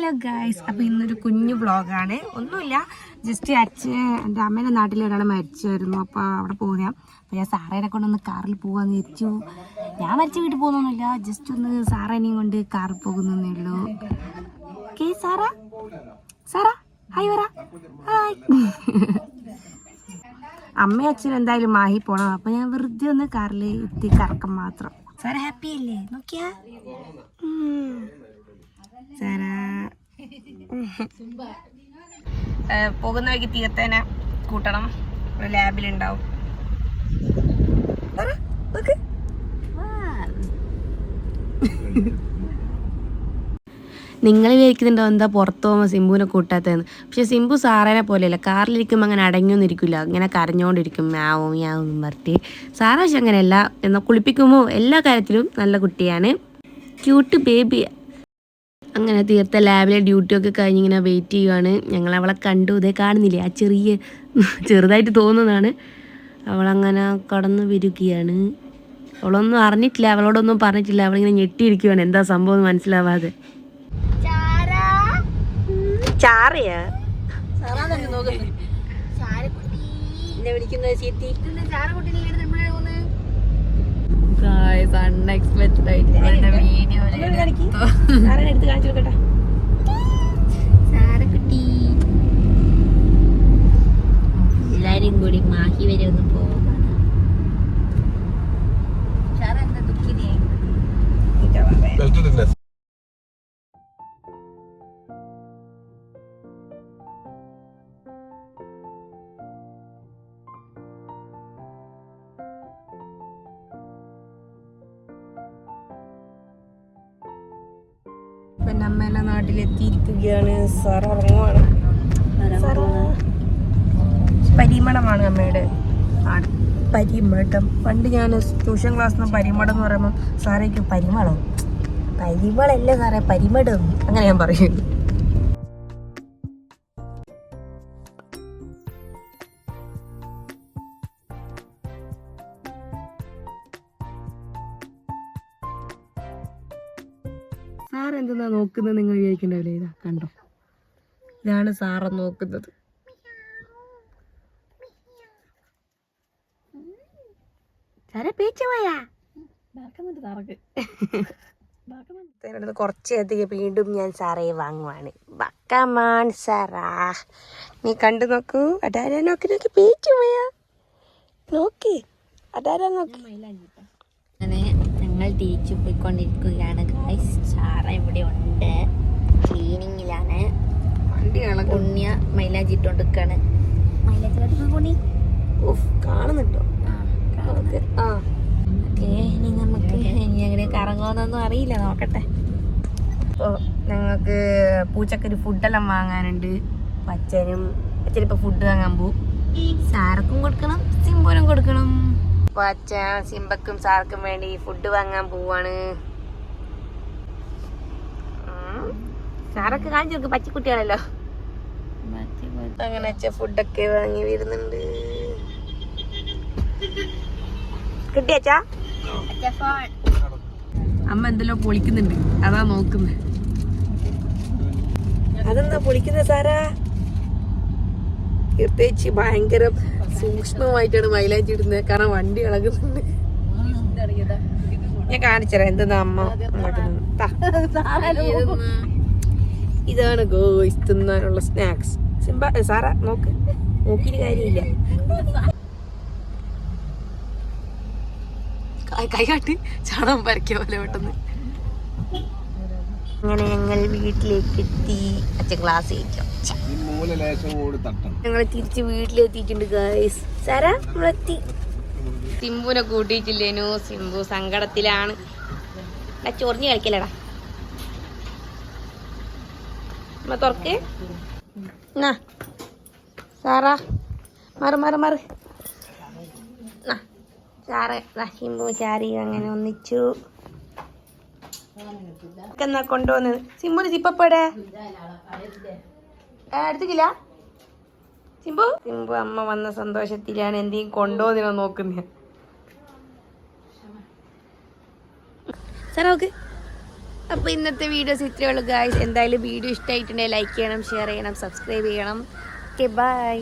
Hello guys അപ്പോൾ ഇന്നൊരു കുഞ്ഞു വ്ളോഗാണ് ഒന്നുമില്ല ജസ്റ്റ് അച്ഛൻ എന്റെ അമ്മേന്റെ നാട്ടിൽ ഒരാൾ മരിച്ചായിരുന്നു. അപ്പോൾ അവിടെ പോവുക അപ്പോൾ ഞാൻ സാറേനെ കൊണ്ടൊന്ന് കാറിൽ പോകാമെന്ന് വെച്ചു ഞാൻ മരിച്ച വീട്ടിൽ പോകുന്നൊന്നുമില്ല ജസ്റ്റ് ഒന്ന് സാറേനെയും കൊണ്ട് കാറിൽ പോകുന്നേ ഉള്ളൂ. ഓക്കെ സാറാ? സാറാ? ഹായ് വരാ. ഹായ് അമ്മയും അച്ഛനും എന്തായാലും മാഹി പോണം. അപ്പോൾ ഞാൻ വെറുതെ ഒന്ന് കാറിൽ എത്തി കറക്കം മാത്രം. സാറ ഹാപ്പി അല്ലേ? നോക്കിയാ? പോകുന്ന വഴിക്ക് തീർത്തേനെ കൂട്ടണം. ഒരു ലാബിലുണ്ടാവും. നിങ്ങൾ വിചാരിക്കുന്നുണ്ടോ എന്താ പുറത്ത് പോകുമ്പോൾ സിംബുവിനെ കൂട്ടാത്തതെന്ന്? പക്ഷെ സിംബു സാറേനെ പോലെയല്ല. കാറിലിരിക്കുമ്പോൾ അങ്ങനെ അടങ്ങിയൊന്നും ഇരിക്കില്ല ഇങ്ങനെ കരഞ്ഞുകൊണ്ടിരിക്കും മ്യാവും മ്യാവും പറഞ്ഞിട്ട്. സാറ പക്ഷെ അങ്ങനെയല്ല. എന്നാൽ കുളിപ്പിക്കുമ്പോൾ എല്ലാ കാര്യത്തിലും നല്ല കുട്ടിയാണ്. ക്യൂട്ട് ബേബി അങ്ങനെ തീർത്ത ലാബിലെ ഡ്യൂട്ടിയൊക്കെ കഴിഞ്ഞ് ഇങ്ങനെ വെയിറ്റ് ചെയ്യുവാണ്. ഞങ്ങൾ അവളെ കണ്ടു. ഇതേ കാണുന്നില്ലേ? ആ ചെറിയ ചെറുതായിട്ട് തോന്നുന്നതാണ്. അവളങ്ങനെ കടന്ന് വരികയാണ്. അവളൊന്നും അറിഞ്ഞിട്ടില്ല. അവളോടൊന്നും പറഞ്ഞിട്ടില്ല. അവളിങ്ങനെ ഞെട്ടിയിരിക്കുവാണ്. എന്താ സംഭവം എന്ന് മനസ്സിലാവാതെ. ചാറയാ എന്നെ വിളിക്കുന്നത് ചീത്തി. അൺഎക്സ്പെക്ടഡ് ആയിട്ട് എടുത്ത് കാണിച്ചു കൊടുക്കട്ടെ. സാരക്കുട്ടി എല്ലാരും കൂടി മാഹി വരെ ഒന്ന് പോകുന്നതാണ് സാറ എന്താ പിന്നെ അമ്മേന്റെ നാട്ടിലെത്തിയിരിക്കുകയാണ്. സാർ ഉറങ്ങുവാണ്. സാറ് പരിമളമാണ് അമ്മയുടെ നാട് പണ്ട് ഞാൻ ട്യൂഷൻ ക്ലാസ്സിൽ നിന്ന് പരിമളം എന്ന് പറയുമ്പോൾ സാറേക്ക് പരിമളം. പരിമളല്ലേ സാറേ പരിമടം. അങ്ങനെ ഞാൻ പറയുന്നു. സാർ എന്തെന്നാ നോക്കുന്നത് നിങ്ങൾ വിചാരിക്കണ്ടാവില്ലേ? ഇതാ കണ്ടോ? ഇതാണ് സാറ നോക്കുന്നത്. സാറേ പേച്ച പോയാ? അതിനടുത്ത് വീണ്ടും ഞാൻ സാറേ വാങ്ങുവാണ്. ബക്കമാൻ സാറാ. നീ കണ്ടു നോക്കൂ. അടാരാ നോക്കി നോക്കി പേച്ചു പോയാ. നോക്കി. അടാരാ നോക്കി? ഞങ്ങൾ തിരിച്ചു പോയിക്കൊണ്ടിരിക്കുകയാണ് ഗായ്സ് ചാറ ഇവിടെ ഉണ്ട്. ക്ലീനിങ്ങിലാണ് ഉണ്ണിയ മൈലാജി ഇട്ടോണ്ടിരിക്കാണ്. മൈലാജി കാണുന്നുണ്ടോ? ആ ഇനി നമുക്ക് ഇനി അങ്ങനെ കറങ്ങുമെന്നൊന്നും അറിയില്ല നോക്കട്ടെ. അപ്പോൾ ഞങ്ങൾക്ക് പൂച്ചക്കൊരു ഫുഡെല്ലാം വാങ്ങാനുണ്ട്. അച്ഛനും അച്ഛനിപ്പോൾ ഫുഡ് വാങ്ങാൻ പോവും. സാർക്കും കൊടുക്കണം സിംബോനും കൊടുക്കണം. അപ്പോൾ അച്ഛൻ സിംബക്കും സാർക്കും വേണ്ടി ഫുഡ് വാങ്ങാൻ പോവാണ്. സാറൊക്കെ കാണിച്ചു നോക്ക് പച്ചക്കുട്ടിയാണല്ലോ അങ്ങനെ അച്ഛൻ ഫുഡൊക്കെ വാങ്ങി വരുന്നുണ്ട്. കിട്ടിയച്ചാ അമ്മ എന്തെല്ലോ പൊളിക്കുന്നുണ്ട്. അതാ നോക്കുന്നത് അതെന്താ പൊളിക്കുന്നത് സാറാ? പ്രത്യേകിച്ച് ഭയങ്കര സൂക്ഷ്മമായിട്ടാണ് മൈലേജ് ഇടുന്നത്. കാരണം വണ്ടി ഇളകുന്നുണ്ട്. ഞാൻ കാണിച്ചുതരാം. എന്താ അമ്മ. ഇതാണ് ഗോയ്സ് തിന്നാനുള്ള സ്നാക്സ്. സിംബ സാറാ നോക്ക്. നോക്കിയിട്ട് കാര്യമില്ല. കൈ കാട്ടി ചാണകം പരക്കിയ പോലെ പെട്ടെന്ന്. അങ്ങനെ ഞങ്ങൾ വീട്ടിലേക്ക് എത്തി അച്ഛൻ ക്ലാസ് ഞങ്ങൾ തിരിച്ച് വീട്ടിലെത്തിയിട്ടുണ്ട് ഗായ്സ് സാര നമ്മളെത്തി. സിംബുനെ കൂട്ടിയിട്ടില്ലേനു സിംബു സങ്കടത്തിലാണ്. ചൊറിഞ്ഞ് കളിക്കലടാ. അമ്മ തുറക്ക്. എന്നാ സാറാ മാറി മാറി മാറി. സാറ് സിംബു ചാരി അങ്ങനെ ഒന്നിച്ചു. എന്നാ കൊണ്ടുവന്നത്? സിമ്പു സിപ്പപ്പടെ എടുത്തില്ല സിമ്പു സിമ്പു അമ്മ വന്ന സന്തോഷത്തിലാണ് എന്തെങ്കിലും കൊണ്ടുപോകുന്നതിനോ നോക്കുന്നത്. സാർ നോക്ക് അപ്പോൾ ഇന്നത്തെ വീഡിയോസ് ഇത്രയേ ഉള്ളൂ ഗായ്സ് എന്തായാലും വീഡിയോ ഇഷ്ടമായിട്ടുണ്ടെങ്കിൽ ലൈക്ക് ചെയ്യണം ഷെയർ ചെയ്യണം സബ്സ്ക്രൈബ് ചെയ്യണം. Okay bye